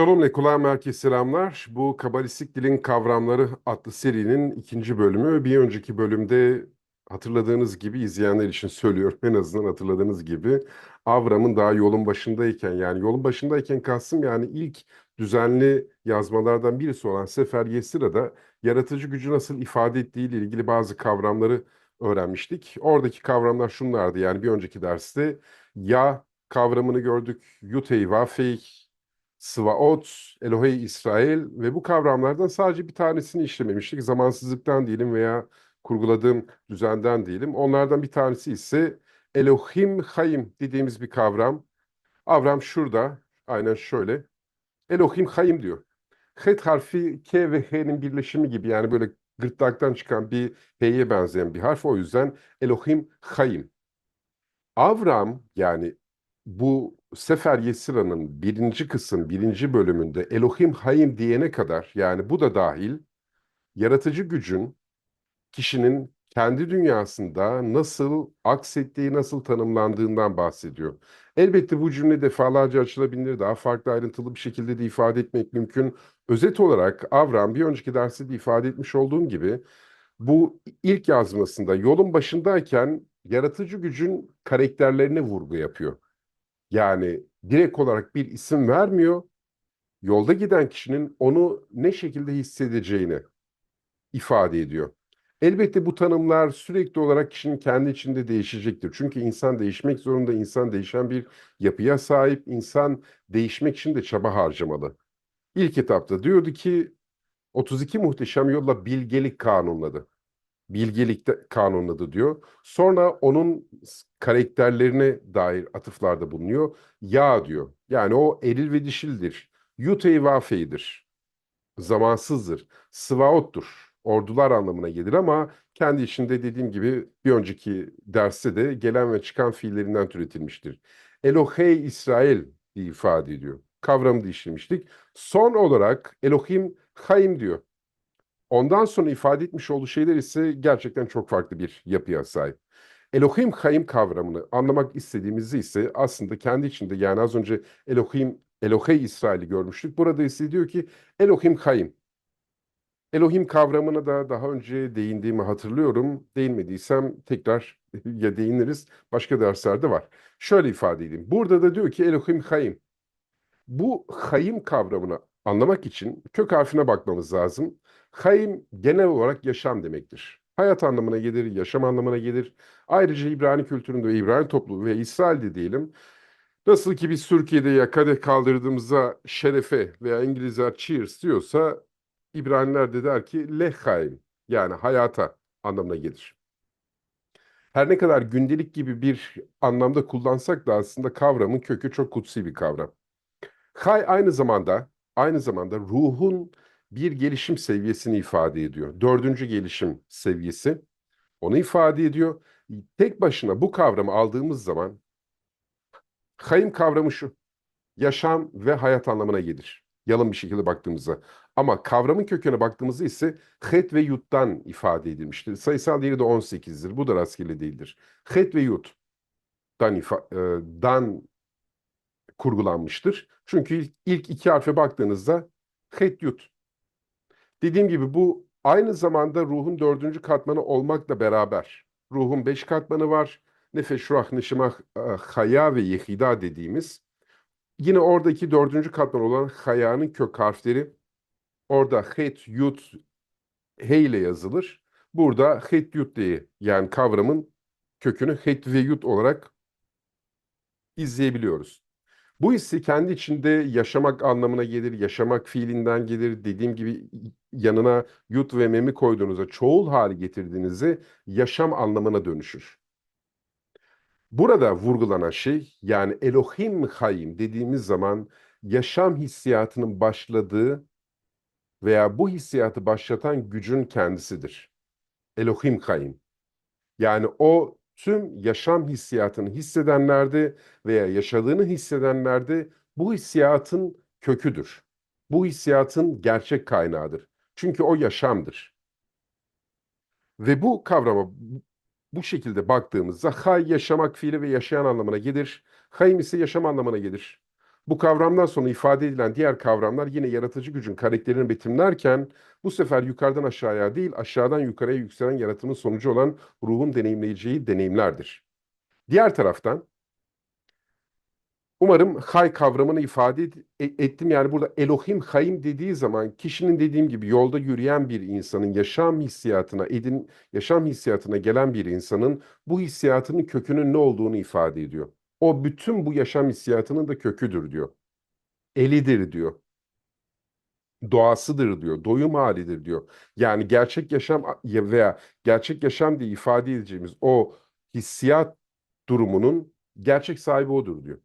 Shalom ve kulağa merkez selamlar. Bu Kabalistik Dilin Kavramları adlı serinin ikinci bölümü. Bir önceki bölümde hatırladığınız gibi izleyenler için söylüyorum en azından hatırladığınız gibi Avram'ın daha yolun başındayken yani yolun başındayken kastım yani ilk düzenli yazmalardan birisi olan Sefer Yesira'da yaratıcı gücü nasıl ifade ettiği ile ilgili bazı kavramları öğrenmiştik. Oradaki kavramlar şunlardı yani bir önceki derste ya kavramını gördük, Yutey Vafey, Sıvaot, Elohey İsrail ve bu kavramlardan sadece bir tanesini işlememiştik. Zamansızlıktan diyelim veya kurguladığım düzenden diyelim. Onlardan bir tanesi ise Elohim Hayim dediğimiz bir kavram. Avram şurada, aynen şöyle. Elohim Hayim diyor. Het harfi K ve H'nin birleşimi gibi yani böyle gırtlaktan çıkan bir H'ye benzeyen bir harf. O yüzden Elohim Hayim. Avram yani bu Sefer Yesira'nın birinci kısım, birinci bölümünde Elohim Hayim diyene kadar yani bu da dahil yaratıcı gücün kişinin kendi dünyasında nasıl aksettiği, nasıl tanımlandığından bahsediyor. Elbette bu cümle defalarca açılabilir, daha farklı ayrıntılı bir şekilde de ifade etmek mümkün. Özet olarak Avram bir önceki derste de ifade etmiş olduğum gibi bu ilk yazmasında yolun başındayken yaratıcı gücün karakterlerine vurgu yapıyor. Yani direkt olarak bir isim vermiyor. Yolda giden kişinin onu ne şekilde hissedeceğini ifade ediyor. Elbette bu tanımlar sürekli olarak kişinin kendi içinde değişecektir. Çünkü insan değişmek zorunda, insan değişen bir yapıya sahip, insan değişmek için de çaba harcamalı. İlk etapta diyordu ki 32 muhteşem yolla bilgelik kanunladı. Bilgelikte kanunladı diyor. Sonra onun karakterlerine dair atıflarda bulunuyor. Ya diyor. Yani o eril ve dişildir. Yutey vafeydir. Zamansızdır. Sıvaottur. Ordular anlamına gelir ama kendi içinde dediğim gibi bir önceki derste de gelen ve çıkan fiillerinden türetilmiştir. Elohey İsrail diye ifade ediyor. Kavramı da işlemiştik. Son olarak Elohim Haim diyor. Ondan sonra ifade etmiş olduğu şeyler ise gerçekten çok farklı bir yapıya sahip. Elohim Haim kavramını anlamak istediğimizde ise aslında kendi içinde yani az önce Elohim, Elohey İsrail'i görmüştük. Burada ise diyor ki Elohim Haim. Elohim kavramına da daha önce değindiğimi hatırlıyorum. Değinmediysem tekrar ya değiniriz. Başka derslerde var. Şöyle ifade edeyim. Burada da diyor ki Elohim Haim. Bu Haim kavramını anlamak için kök harfine bakmamız lazım. Hayim genel olarak yaşam demektir. Hayat anlamına gelir, yaşam anlamına gelir. Ayrıca İbrani kültüründe, İbrani topluluğu ve İsrail'de diyelim. Nasıl ki biz Türkiye'de ya kadeh kaldırdığımızda şerefe veya İngilizler cheers diyorsa İbraniler de der ki lehayim yani hayata anlamına gelir. Her ne kadar gündelik gibi bir anlamda kullansak da aslında kavramın kökü çok kutsi bir kavram. Hay aynı zamanda aynı zamanda ruhun bir gelişim seviyesini ifade ediyor. Dördüncü gelişim seviyesi onu ifade ediyor. Tek başına bu kavramı aldığımız zaman hayım kavramı şu. Yaşam ve hayat anlamına gelir. Yalın bir şekilde baktığımızda. Ama kavramın köküne baktığımızda ise het ve yuttan ifade edilmiştir. Sayısal değeri de 18'dir. Bu da rastgele değildir. Het ve yut dan, ifa, e, dan kurgulanmıştır. Çünkü ilk iki harfe baktığınızda het yut Dediğim gibi bu aynı zamanda ruhun dördüncü katmanı olmakla beraber ruhun beş katmanı var. Nefes, şuah, neşimah, e, haya ve yehida dediğimiz. Yine oradaki dördüncü katman olan hayanın kök harfleri orada het, yut, he ile yazılır. Burada het, yut diye yani kavramın kökünü het ve yut olarak izleyebiliyoruz. Bu hissi kendi içinde yaşamak anlamına gelir, yaşamak fiilinden gelir. Dediğim gibi yanına yut ve memi koyduğunuzda, çoğul hali getirdiğinizde yaşam anlamına dönüşür. Burada vurgulanan şey yani Elohim Hayim dediğimiz zaman yaşam hissiyatının başladığı veya bu hissiyatı başlatan gücün kendisidir. Elohim Hayim. Yani o tüm yaşam hissiyatını hissedenlerde veya yaşadığını hissedenlerde bu hissiyatın köküdür. Bu hissiyatın gerçek kaynağıdır. Çünkü o yaşamdır. Ve bu kavrama bu şekilde baktığımızda hay yaşamak fiili ve yaşayan anlamına gelir. Hayim ise yaşam anlamına gelir. Bu kavramdan sonra ifade edilen diğer kavramlar yine yaratıcı gücün karakterini betimlerken bu sefer yukarıdan aşağıya değil aşağıdan yukarıya yükselen yaratımın sonucu olan ruhun deneyimleyeceği deneyimlerdir. Diğer taraftan umarım hay kavramını ifade e- ettim. Yani burada Elohim Hayim dediği zaman kişinin dediğim gibi yolda yürüyen bir insanın yaşam hissiyatına edin yaşam hissiyatına gelen bir insanın bu hissiyatının kökünün ne olduğunu ifade ediyor. O bütün bu yaşam hissiyatının da köküdür diyor. Elidir diyor. Doğasıdır diyor. Doyum halidir diyor. Yani gerçek yaşam veya gerçek yaşam diye ifade edeceğimiz o hissiyat durumunun gerçek sahibi odur diyor.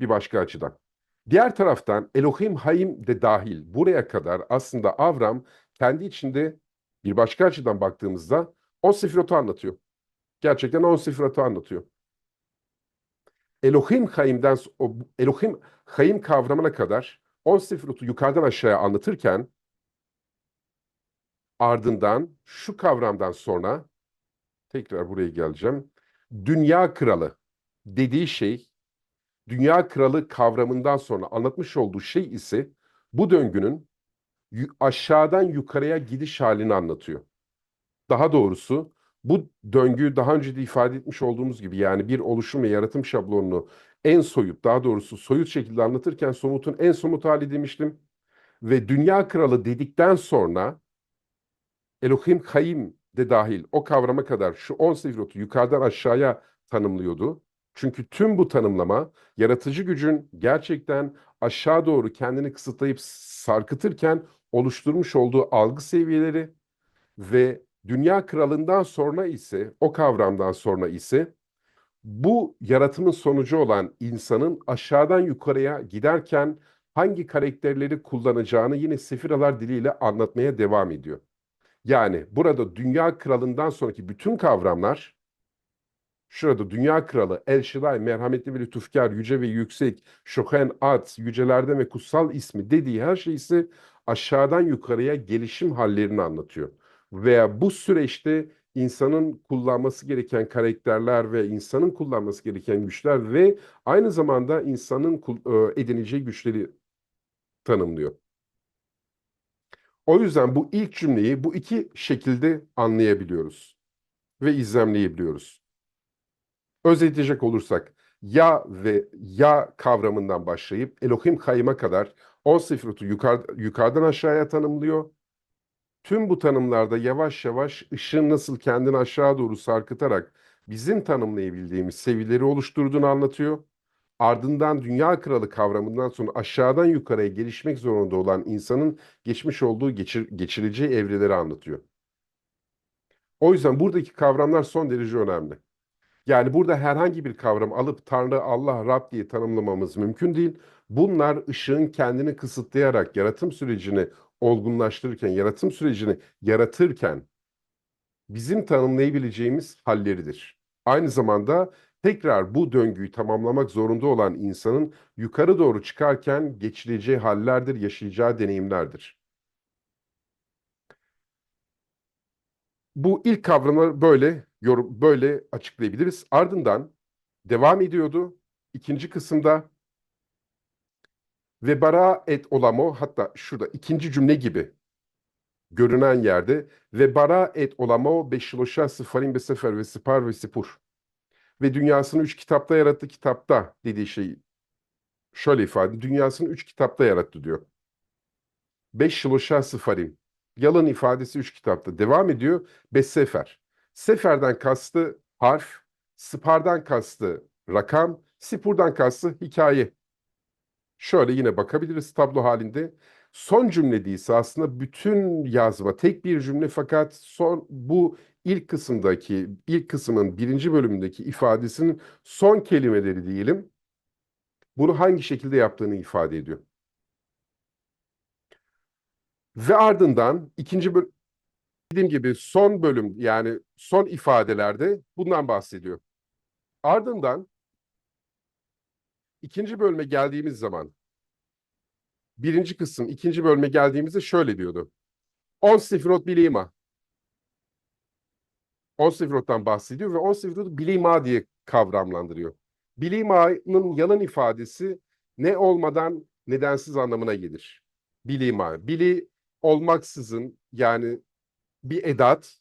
Bir başka açıdan. Diğer taraftan Elohim Hayim de dahil buraya kadar aslında Avram kendi içinde bir başka açıdan baktığımızda 10 sefirot'u anlatıyor. Gerçekten 10 sefirot'u anlatıyor. Elohim Hayim'den o Elohim Hayim kavramına kadar 10 sefirot'u yukarıdan aşağıya anlatırken ardından şu kavramdan sonra tekrar buraya geleceğim. Dünya kralı dediği şey dünya kralı kavramından sonra anlatmış olduğu şey ise bu döngünün aşağıdan yukarıya gidiş halini anlatıyor. Daha doğrusu bu döngü daha önce de ifade etmiş olduğumuz gibi yani bir oluşum ve yaratım şablonunu en soyut daha doğrusu soyut şekilde anlatırken somutun en somut hali demiştim. Ve dünya kralı dedikten sonra Elohim Hayim de dahil o kavrama kadar şu 10 sefrotu yukarıdan aşağıya tanımlıyordu. Çünkü tüm bu tanımlama yaratıcı gücün gerçekten aşağı doğru kendini kısıtlayıp sarkıtırken oluşturmuş olduğu algı seviyeleri ve dünya kralından sonra ise o kavramdan sonra ise bu yaratımın sonucu olan insanın aşağıdan yukarıya giderken hangi karakterleri kullanacağını yine sefiralar diliyle anlatmaya devam ediyor. Yani burada dünya kralından sonraki bütün kavramlar şurada dünya kralı El Shaddai, merhametli ve lütufkar, yüce ve yüksek, şohen at, yücelerden ve kutsal ismi dediği her şey ise aşağıdan yukarıya gelişim hallerini anlatıyor. Veya bu süreçte insanın kullanması gereken karakterler ve insanın kullanması gereken güçler ve aynı zamanda insanın e, edineceği güçleri tanımlıyor. O yüzden bu ilk cümleyi bu iki şekilde anlayabiliyoruz ve izlemleyebiliyoruz. Özetleyecek olursak ya ve ya kavramından başlayıp Elohim Hayım'a kadar 10 sefrotu yukarı, yukarıdan aşağıya tanımlıyor. Tüm bu tanımlarda yavaş yavaş ışığın nasıl kendini aşağı doğru sarkıtarak bizim tanımlayabildiğimiz seviyeleri oluşturduğunu anlatıyor. Ardından dünya kralı kavramından sonra aşağıdan yukarıya gelişmek zorunda olan insanın geçmiş olduğu geçir, geçireceği evreleri anlatıyor. O yüzden buradaki kavramlar son derece önemli. Yani burada herhangi bir kavram alıp Tanrı, Allah, Rab diye tanımlamamız mümkün değil. Bunlar ışığın kendini kısıtlayarak yaratım sürecini olgunlaştırırken, yaratım sürecini yaratırken bizim tanımlayabileceğimiz halleridir. Aynı zamanda tekrar bu döngüyü tamamlamak zorunda olan insanın yukarı doğru çıkarken geçireceği hallerdir, yaşayacağı deneyimlerdir. Bu ilk kavramı böyle böyle açıklayabiliriz. Ardından devam ediyordu ikinci kısımda ve bara et olamo hatta şurada ikinci cümle gibi görünen yerde ve bara et olamo beşiloşa sıfarin ve sefer ve sipar ve sipur ve dünyasını üç kitapta yarattı kitapta dediği şey şöyle ifade dünyasını üç kitapta yarattı diyor. Beş şiloşa sıfarim. Yalın ifadesi üç kitapta. Devam ediyor. Beş sefer. Seferden kastı harf, sıpardan kastı rakam, sipurdan kastı hikaye. Şöyle yine bakabiliriz tablo halinde. Son cümle değilse aslında bütün yazma tek bir cümle fakat son bu ilk kısımdaki ilk kısmın birinci bölümündeki ifadesinin son kelimeleri diyelim. Bunu hangi şekilde yaptığını ifade ediyor. Ve ardından ikinci bölüm dediğim gibi son bölüm yani son ifadelerde bundan bahsediyor. Ardından ikinci bölüme geldiğimiz zaman birinci kısım ikinci bölüme geldiğimizde şöyle diyordu. On sefirot bilima. On sefirottan bahsediyor ve on sefirotu bilima diye kavramlandırıyor. Bilima'nın yalan ifadesi ne olmadan nedensiz anlamına gelir. Bilima. Bili olmaksızın yani bir edat.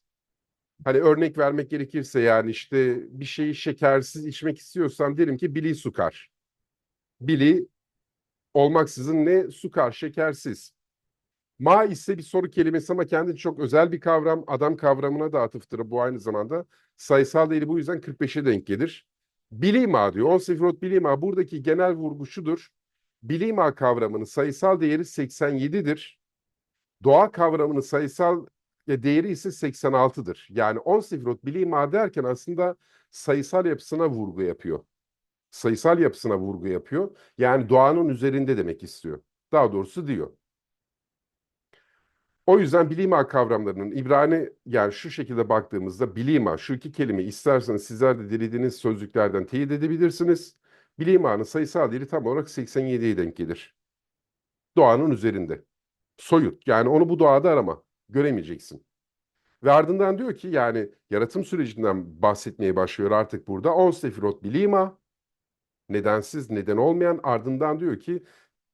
Hani örnek vermek gerekirse yani işte bir şeyi şekersiz içmek istiyorsam derim ki bili sukar. Bili olmaksızın ne? Sukar, şekersiz. Ma ise bir soru kelimesi ama kendi çok özel bir kavram. Adam kavramına da atıftır bu aynı zamanda. Sayısal değeri bu yüzden 45'e denk gelir. Bilima diyor. 10 sefirot bilima. Buradaki genel vurgu şudur. Bilima kavramının sayısal değeri 87'dir. Doğa kavramının sayısal değeri ise 86'dır. Yani 10 sefirot bilima derken aslında sayısal yapısına vurgu yapıyor. Sayısal yapısına vurgu yapıyor. Yani doğanın üzerinde demek istiyor. Daha doğrusu diyor. O yüzden bilima kavramlarının İbrani yani şu şekilde baktığımızda bilima şu iki kelime isterseniz sizler de dilediğiniz sözlüklerden teyit edebilirsiniz. Bilima'nın sayısal değeri tam olarak 87'ye denk gelir. Doğanın üzerinde. Soyut. Yani onu bu doğada arama. Göremeyeceksin. Ve ardından diyor ki yani yaratım sürecinden bahsetmeye başlıyor artık burada. On sefirot bilima. Nedensiz, neden olmayan. Ardından diyor ki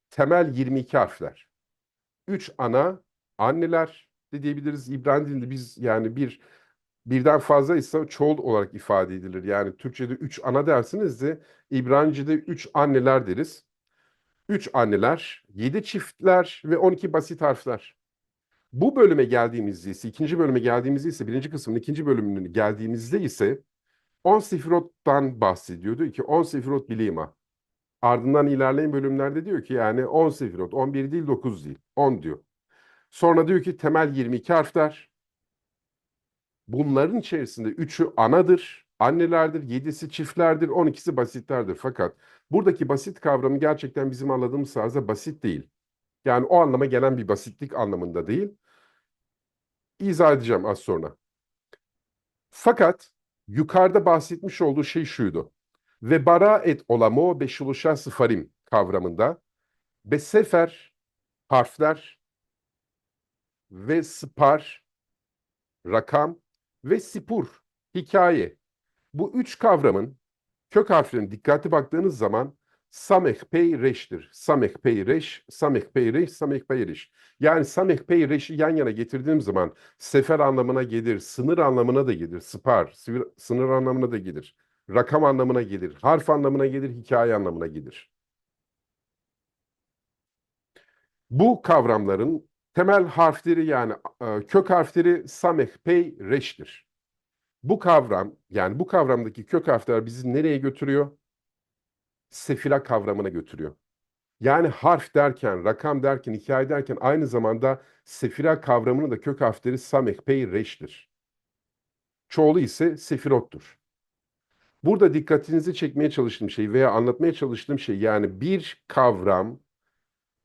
temel 22 harfler. 3 ana anneler de diyebiliriz. İbrani dilinde biz yani bir birden fazla ise çoğul olarak ifade edilir. Yani Türkçe'de üç ana dersiniz de İbranice'de üç anneler deriz. Üç anneler, yedi çiftler ve 12 basit harfler. Bu bölüme geldiğimizde ise, ikinci bölüme geldiğimizde ise, birinci kısmın ikinci bölümüne geldiğimizde ise 10 sefirottan bahsediyordu ki 10 sefirot bilima. Ardından ilerleyen bölümlerde diyor ki yani 10 sefirot, 11 değil 9 değil, 10 diyor. Sonra diyor ki temel 22 harfler. Bunların içerisinde 3'ü anadır, annelerdir, 7'si çiftlerdir, 12'si basitlerdir. Fakat buradaki basit kavramı gerçekten bizim anladığımız tarzda basit değil. Yani o anlama gelen bir basitlik anlamında değil. İzah edeceğim az sonra. Fakat yukarıda bahsetmiş olduğu şey şuydu. Ve bara et olamo beşuluşa sıfarim kavramında ve sefer harfler ve spar rakam ve sipur hikaye. Bu üç kavramın kök harflerine dikkatli baktığınız zaman sameh pey reş'tir. Sameh pey reş, sameh pey reş, sameh pey reş. Yani sameh pey reş'i yan yana getirdiğim zaman sefer anlamına gelir, sınır anlamına da gelir, spar, sınır anlamına da gelir, rakam anlamına gelir, harf anlamına gelir, hikaye anlamına gelir. Bu kavramların temel harfleri yani e, kök harfleri sameh pey reş'tir. Bu kavram yani bu kavramdaki kök harfler bizi nereye götürüyor? Sefira kavramına götürüyor. Yani harf derken, rakam derken, hikaye derken aynı zamanda sefira kavramının da kök harfleri sameh pey reş'tir. Çoğulu ise sefirottur. Burada dikkatinizi çekmeye çalıştığım şey veya anlatmaya çalıştığım şey yani bir kavram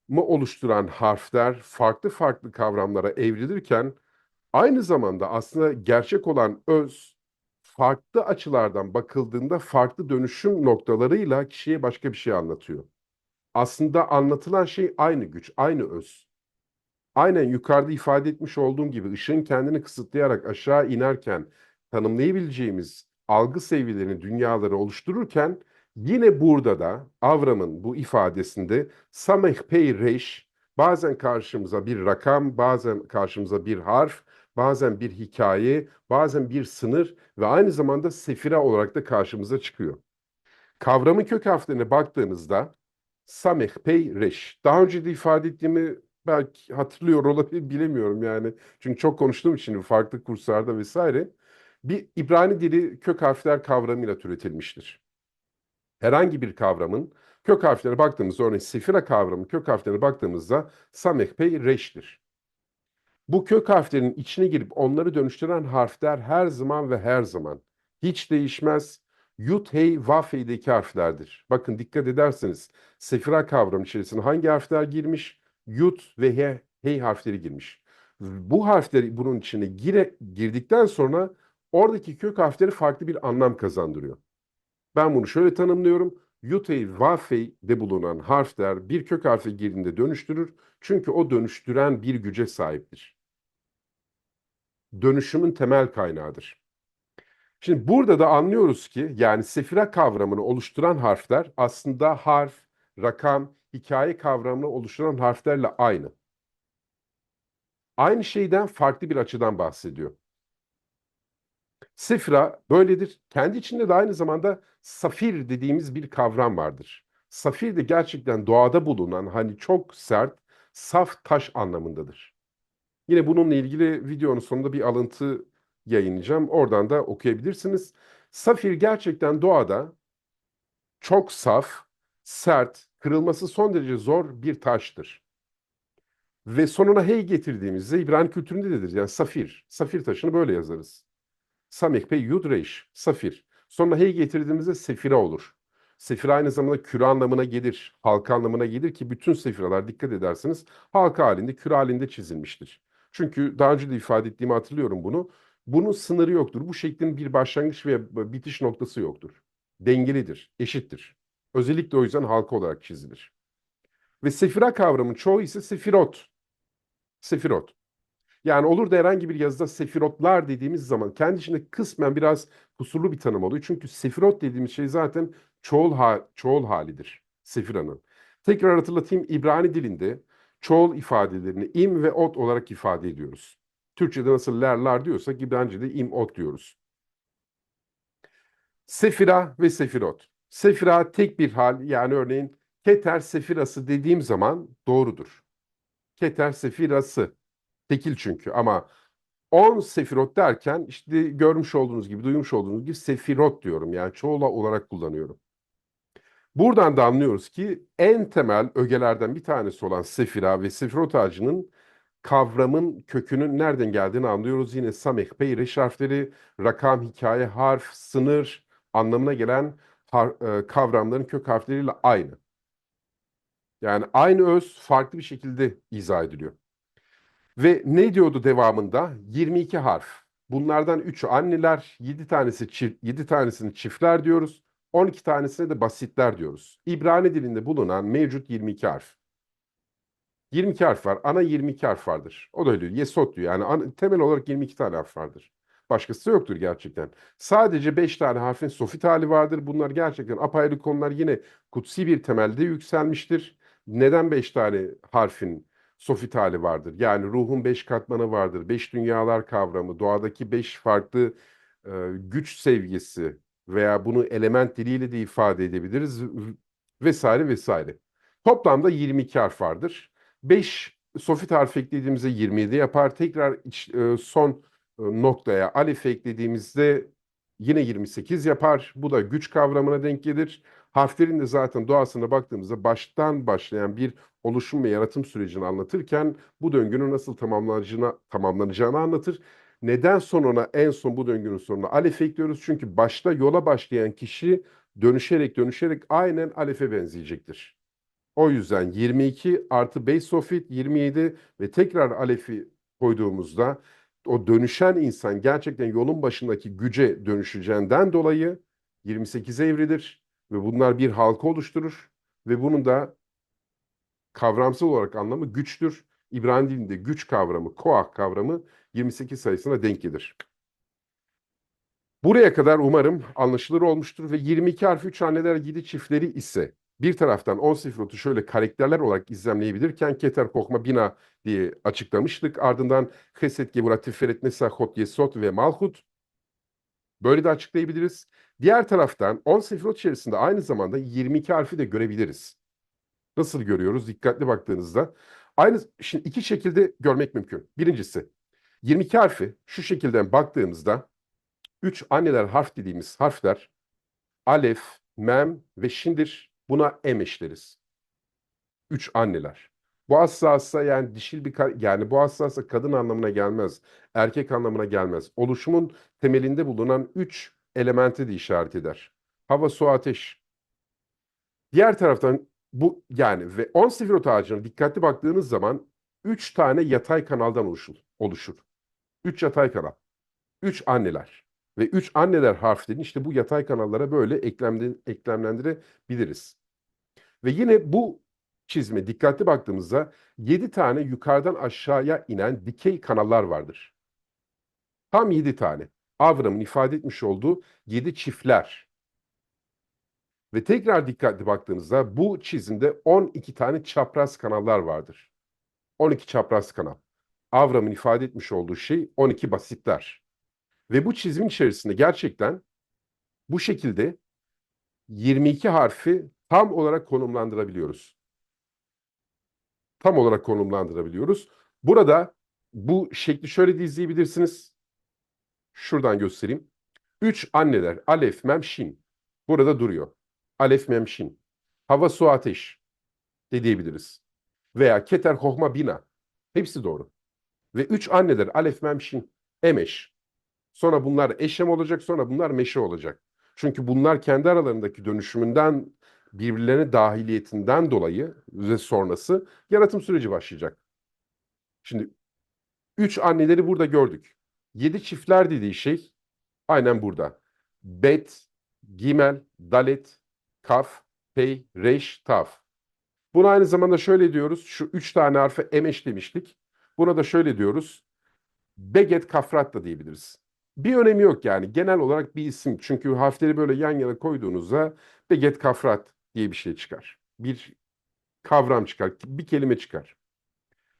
mı oluşturan harfler farklı farklı kavramlara evrilirken aynı zamanda aslında gerçek olan öz farklı açılardan bakıldığında farklı dönüşüm noktalarıyla kişiye başka bir şey anlatıyor. Aslında anlatılan şey aynı güç, aynı öz. Aynen yukarıda ifade etmiş olduğum gibi ışığın kendini kısıtlayarak aşağı inerken tanımlayabileceğimiz algı seviyelerini, dünyaları oluştururken Yine burada da Avram'ın bu ifadesinde sameh pey reş bazen karşımıza bir rakam, bazen karşımıza bir harf, bazen bir hikaye, bazen bir sınır ve aynı zamanda sefira olarak da karşımıza çıkıyor. Kavramın kök harflerine baktığınızda sameh pey reş. Daha önce de ifade ettiğimi belki hatırlıyor olabilir bilemiyorum yani. Çünkü çok konuştuğum için farklı kurslarda vesaire. Bir İbrani dili kök harfler kavramıyla türetilmiştir herhangi bir kavramın kök harflerine baktığımızda örneğin sefira kavramı kök harflerine baktığımızda sameh pey reş'tir. Bu kök harflerin içine girip onları dönüştüren harfler her zaman ve her zaman hiç değişmez. Yut, hey, vaf, hey'deki harflerdir. Bakın dikkat ederseniz sefira kavramı içerisine hangi harfler girmiş? Yut ve he, hey harfleri girmiş. Bu harfleri bunun içine gire, girdikten sonra oradaki kök harfleri farklı bir anlam kazandırıyor. Ben bunu şöyle tanımlıyorum. Yutey vafey'de bulunan harfler bir kök harfe girdiğinde dönüştürür. Çünkü o dönüştüren bir güce sahiptir. Dönüşümün temel kaynağıdır. Şimdi burada da anlıyoruz ki yani sefira kavramını oluşturan harfler aslında harf, rakam, hikaye kavramını oluşturan harflerle aynı. Aynı şeyden farklı bir açıdan bahsediyor. Sefra böyledir. Kendi içinde de aynı zamanda safir dediğimiz bir kavram vardır. Safir de gerçekten doğada bulunan hani çok sert, saf taş anlamındadır. Yine bununla ilgili videonun sonunda bir alıntı yayınlayacağım. Oradan da okuyabilirsiniz. Safir gerçekten doğada çok saf, sert, kırılması son derece zor bir taştır. Ve sonuna hey getirdiğimizde İbrani kültüründe dedir. Yani safir. Safir taşını böyle yazarız. Samik Bey Yudreş, safir. Sonra hey getirdiğimizde sefira olur. Sefira aynı zamanda küre anlamına gelir, halka anlamına gelir ki bütün sefiralar dikkat ederseniz halka halinde, küre halinde çizilmiştir. Çünkü daha önce de ifade ettiğimi hatırlıyorum bunu. Bunun sınırı yoktur. Bu şeklin bir başlangıç ve bitiş noktası yoktur. Dengelidir, eşittir. Özellikle o yüzden halka olarak çizilir. Ve sefira kavramının çoğu ise sefirot. Sefirot. Yani olur da herhangi bir yazıda sefirotlar dediğimiz zaman kendi içinde kısmen biraz kusurlu bir tanım oluyor. Çünkü sefirot dediğimiz şey zaten çoğul, ha çoğul halidir sefiranın. Tekrar hatırlatayım İbrani dilinde çoğul ifadelerini im ve ot olarak ifade ediyoruz. Türkçe'de nasıl lerlar diyorsak İbranice'de im ot diyoruz. Sefira ve sefirot. Sefira tek bir hal yani örneğin keter sefirası dediğim zaman doğrudur. Keter sefirası tekil çünkü ama 10 sefirot derken işte görmüş olduğunuz gibi, duymuş olduğunuz gibi sefirot diyorum. Yani çoğul olarak kullanıyorum. Buradan da anlıyoruz ki en temel ögelerden bir tanesi olan sefira ve sefirot ağacının kavramın kökünün nereden geldiğini anlıyoruz. Yine sameh, peyreş harfleri, rakam, hikaye, harf, sınır anlamına gelen e, kavramların kök harfleriyle aynı. Yani aynı öz farklı bir şekilde izah ediliyor. Ve ne diyordu devamında? 22 harf. Bunlardan 3'ü anneler, 7 tanesi çift, 7 tanesini çiftler diyoruz. 12 tanesine de basitler diyoruz. İbrani dilinde bulunan mevcut 22 harf. 22 harf var. Ana 22 harf vardır. O da öyle diyor. Diyor. Yani temel olarak 22 tane harf vardır. Başkası yoktur gerçekten. Sadece 5 tane harfin sofit hali vardır. Bunlar gerçekten apayrı konular yine kutsi bir temelde yükselmiştir. Neden 5 tane harfin sofit hali vardır? Yani ruhun 5 katmanı vardır. 5 dünyalar kavramı, doğadaki 5 farklı e, güç sevgisi veya bunu element diliyle de ifade edebiliriz vesaire vesaire. Toplamda 22 harf vardır. 5 sofit harfi eklediğimizde 27 yapar. Tekrar iç, e, son e, noktaya alif eklediğimizde yine 28 yapar. Bu da güç kavramına denk gelir. Harflerin de zaten doğasına baktığımızda baştan başlayan bir oluşum ve yaratım sürecini anlatırken bu döngünün nasıl tamamlanacağını, tamamlanacağını anlatır. Neden sonuna en son bu döngünün sonuna alef ekliyoruz? Çünkü başta yola başlayan kişi dönüşerek dönüşerek aynen alefe benzeyecektir. O yüzden 22 artı 5 sofit 27 ve tekrar alefi koyduğumuzda o dönüşen insan gerçekten yolun başındaki güce dönüşeceğinden dolayı 28'e evrilir ve bunlar bir halka oluşturur ve bunun da kavramsal olarak anlamı güçtür. İbrani dilinde güç kavramı, koah kavramı 28 sayısına denk gelir. Buraya kadar umarım anlaşılır olmuştur ve 22 harf 3 haneler 7 çiftleri ise bir taraftan 10 sifrotu şöyle karakterler olarak izlemleyebilirken Keter Kokma Bina diye açıklamıştık. Ardından Heset Gevura Tiferet Nesa Hot Yesot ve Malhut. Böyle de açıklayabiliriz. Diğer taraftan 10 sifrot içerisinde aynı zamanda 22 harfi de görebiliriz. Nasıl görüyoruz? Dikkatli baktığınızda. Aynı şimdi iki şekilde görmek mümkün. Birincisi 22 harfi şu şekilde baktığımızda 3 anneler harf dediğimiz harfler alef, mem ve şindir buna em eşleriz. 3 anneler. Bu asla yani dişil bir yani bu asla kadın anlamına gelmez. Erkek anlamına gelmez. Oluşumun temelinde bulunan 3 elementi de işaret eder. Hava, su, ateş. Diğer taraftan bu yani ve 10 sifirot ağacına dikkatli baktığınız zaman 3 tane yatay kanaldan oluşur. oluşur. 3 yatay kanal. 3 anneler. Ve 3 anneler harflerini işte bu yatay kanallara böyle eklemlendirebiliriz. Ve yine bu çizme dikkatli baktığımızda 7 tane yukarıdan aşağıya inen dikey kanallar vardır. Tam 7 tane. Avram'ın ifade etmiş olduğu 7 çiftler. Ve tekrar dikkatli baktığınızda bu çizimde 12 tane çapraz kanallar vardır. 12 çapraz kanal. Avram'ın ifade etmiş olduğu şey 12 basitler. Ve bu çizimin içerisinde gerçekten bu şekilde 22 harfi tam olarak konumlandırabiliyoruz. Tam olarak konumlandırabiliyoruz. Burada bu şekli şöyle de izleyebilirsiniz. Şuradan göstereyim. 3 anneler alef, mem, şin. Burada duruyor. Alef, mem, şin. Hava, su, ateş de diyebiliriz. Veya keter, hohma, bina. Hepsi doğru. Ve 3 anneler alef, mem, şin. Emeş. Sonra bunlar eşem olacak, sonra bunlar meşe olacak. Çünkü bunlar kendi aralarındaki dönüşümünden, birbirlerine dahiliyetinden dolayı ve sonrası yaratım süreci başlayacak. Şimdi üç anneleri burada gördük. Yedi çiftler dediği şey aynen burada. Bet, Gimel, Dalet, Kaf, Pey, Reş, Taf. Buna aynı zamanda şöyle diyoruz. Şu üç tane harfe emeş demiştik. Buna da şöyle diyoruz. Beget Kafrat da diyebiliriz. Bir önemi yok yani. Genel olarak bir isim. Çünkü harfleri böyle yan yana koyduğunuzda Beget Kafrat diye bir şey çıkar. Bir kavram çıkar. Bir kelime çıkar.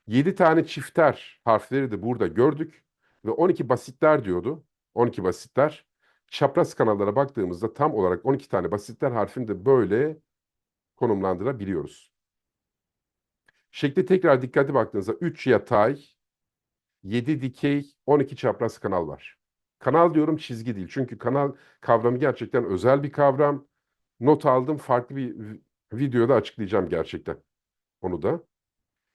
7 tane çifter harfleri de burada gördük. Ve 12 basitler diyordu. 12 basitler. Çapraz kanallara baktığımızda tam olarak 12 tane basitler harfini de böyle konumlandırabiliyoruz. Şekli tekrar dikkatli baktığınızda 3 yatay, 7 dikey, 12 çapraz kanal var. Kanal diyorum çizgi değil. Çünkü kanal kavramı gerçekten özel bir kavram. Not aldım. Farklı bir videoda açıklayacağım gerçekten. Onu da.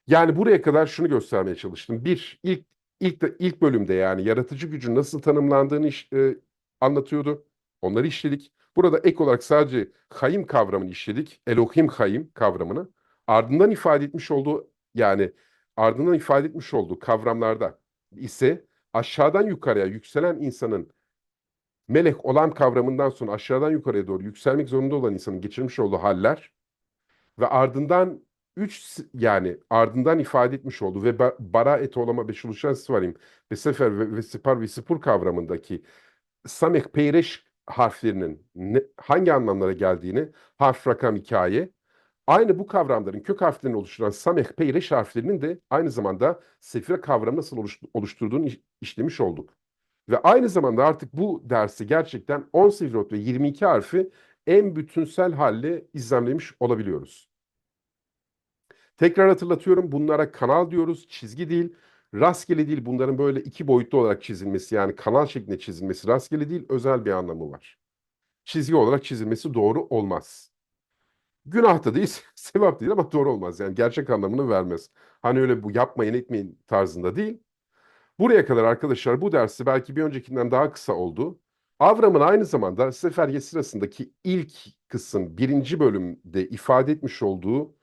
Yani buraya kadar şunu göstermeye çalıştım. Bir, ilk ilk de, ilk bölümde yani yaratıcı gücün nasıl tanımlandığını iş, e, anlatıyordu. Onları işledik. Burada ek olarak sadece hayim kavramını işledik. Elohim hayim kavramını. Ardından ifade etmiş olduğu yani ardından ifade etmiş olduğu kavramlarda ise aşağıdan yukarıya yükselen insanın melek olan kavramından sonra aşağıdan yukarıya doğru yükselmek zorunda olan insanın geçirmiş olduğu haller ve ardından üç yani ardından ifade etmiş olduğu ve bara et olama beşuluşan svarim ve sefer ve, ve sipar ve sipur kavramındaki sameh peyreş harflerinin ne, hangi anlamlara geldiğini harf rakam hikaye Aynı bu kavramların kök harflerini oluşturan Sameh Peyreş harflerinin de aynı zamanda sefire kavramı nasıl oluşturduğunu işlemiş olduk. Ve aynı zamanda artık bu dersi gerçekten 10 sefirot ve 22 harfi en bütünsel halle izlemlemiş olabiliyoruz. Tekrar hatırlatıyorum bunlara kanal diyoruz, çizgi değil, rastgele değil bunların böyle iki boyutlu olarak çizilmesi yani kanal şeklinde çizilmesi rastgele değil özel bir anlamı var. Çizgi olarak çizilmesi doğru olmaz. Günah da değil, sevap değil ama doğru olmaz. Yani gerçek anlamını vermez. Hani öyle bu yapmayın etmeyin tarzında değil. Buraya kadar arkadaşlar bu dersi belki bir öncekinden daha kısa oldu. Avram'ın aynı zamanda Seferye sırasındaki ilk kısım birinci bölümde ifade etmiş olduğu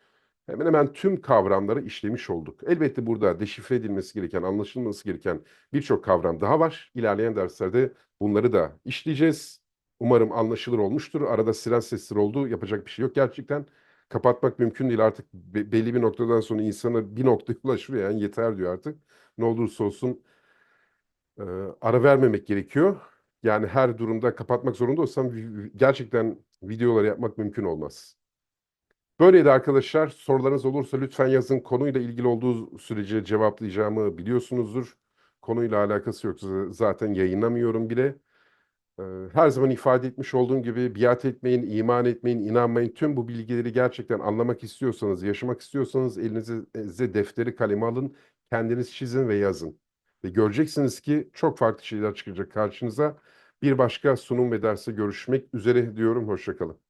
hemen hemen tüm kavramları işlemiş olduk. Elbette burada deşifre edilmesi gereken, anlaşılması gereken birçok kavram daha var. İlerleyen derslerde bunları da işleyeceğiz. Umarım anlaşılır olmuştur. Arada siren sesleri oldu. Yapacak bir şey yok gerçekten. Kapatmak mümkün değil artık be- belli bir noktadan sonra insana bir noktaya ulaşıyor yani yeter diyor artık. Ne olursa olsun e, ara vermemek gerekiyor. Yani her durumda kapatmak zorunda olsam gerçekten videoları yapmak mümkün olmaz. Böyleydi arkadaşlar. Sorularınız olursa lütfen yazın. Konuyla ilgili olduğu sürece cevaplayacağımı biliyorsunuzdur. Konuyla alakası yoksa zaten yayınlamıyorum bile. Her zaman ifade etmiş olduğum gibi biat etmeyin, iman etmeyin, inanmayın. Tüm bu bilgileri gerçekten anlamak istiyorsanız, yaşamak istiyorsanız elinize defteri kalemi alın, kendiniz çizin ve yazın. Ve göreceksiniz ki çok farklı şeyler çıkacak karşınıza. Bir başka sunum ve derse görüşmek üzere diyorum. Hoşçakalın.